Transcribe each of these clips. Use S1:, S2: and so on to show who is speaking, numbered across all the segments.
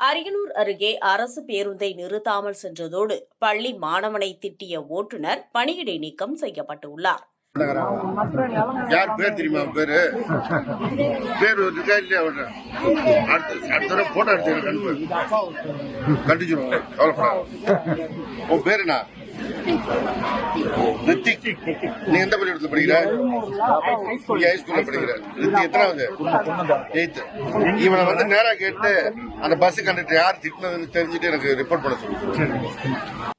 S1: அரியலூர் அருகே அரசு பேருந்தை நிறுத்தாமல் சென்றதோடு பள்ளி மாணவனை திட்டிய ஓட்டுநர் பணியிடை நீக்கம் செய்யப்பட்டுள்ளார்.
S2: யார் பேர் தெரியுமா பேரு? பேர் இருக்கா இல்லையா அடுத்த தடவை போட்டோ எடுத்து உன் ரித்திக். நீ எந்த பள்ளிக்கூடத்துல படிக்கிற? இங்க ஹை ஸ்கூல்ல படிக்கிற. ரித்தி எத்தனாவது? எயித்து. இவனை வந்து நேரா கேட்டு அந்த பஸ் கண்டக்டர் யார் திட்டினதுன்னு தெரிஞ்சுட்டு எனக்கு ரிப்போர்ட் பண்ண சொல்லு.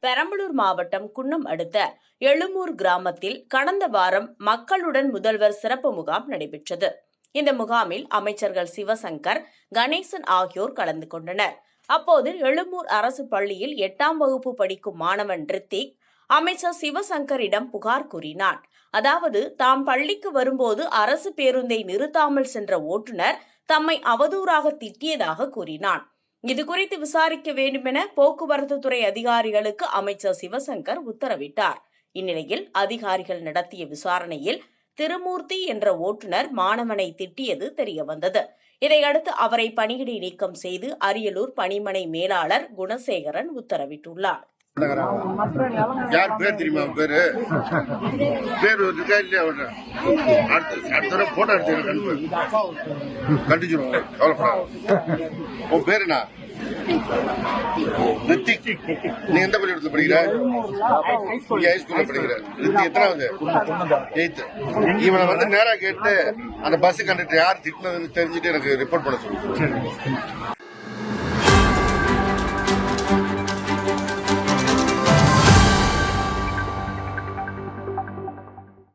S1: பெரம்பலூர் மாவட்டம் குன்னம் அடுத்த எழுமூர் கிராமத்தில் கடந்த வாரம் மக்களுடன் முதல்வர் சிறப்பு முகாம் நடைபெற்றது. இந்த முகாமில் அமைச்சர்கள் சிவசங்கர் கணேசன் ஆகியோர் கலந்து கொண்டனர். அப்போது எழுமூர் அரசு பள்ளியில் எட்டாம் வகுப்பு படிக்கும் மாணவன் ரித்திக் அமைச்சர் சிவசங்கரிடம் புகார் கூறினான் அதாவது தாம் பள்ளிக்கு வரும்போது அரசு பேருந்தை நிறுத்தாமல் சென்ற ஓட்டுநர் தம்மை அவதூறாக திட்டியதாக கூறினான் இது குறித்து விசாரிக்க வேண்டுமென போக்குவரத்து துறை அதிகாரிகளுக்கு அமைச்சர் சிவசங்கர் உத்தரவிட்டார். இந்நிலையில் அதிகாரிகள் நடத்திய விசாரணையில் திருமூர்த்தி என்ற ஓட்டுநர் மாணவனை திட்டியது தெரியவந்தது. இதையடுத்து அவரை பணியிடை நீக்கம் செய்து அரியலூர் பணிமனை மேலாளர் குணசேகரன் உத்தரவிட்டுள்ளார்.
S2: யார் பேர் தெரியுமா பேரு? பேர் இருக்கா இல்லையா அடுத்த அடுத்த தடவை போட்டோ எடுத்து கண்டு கண்டிச்சிடும் உன் பேர் என்ன? ரித்திக். நீ எந்த பள்ளிக்கூடத்துல படிக்கிற? இங்க ஹை படிக்கிற. ரித்தி எத்தனாவது? எயித்து இவனை வந்து நேரா கேட்டு அந்த பஸ் கண்டக்டர் யார் திட்டினதுன்னு தெரிஞ்சுட்டு எனக்கு ரிப்போர்ட் பண்ண சொல்லு.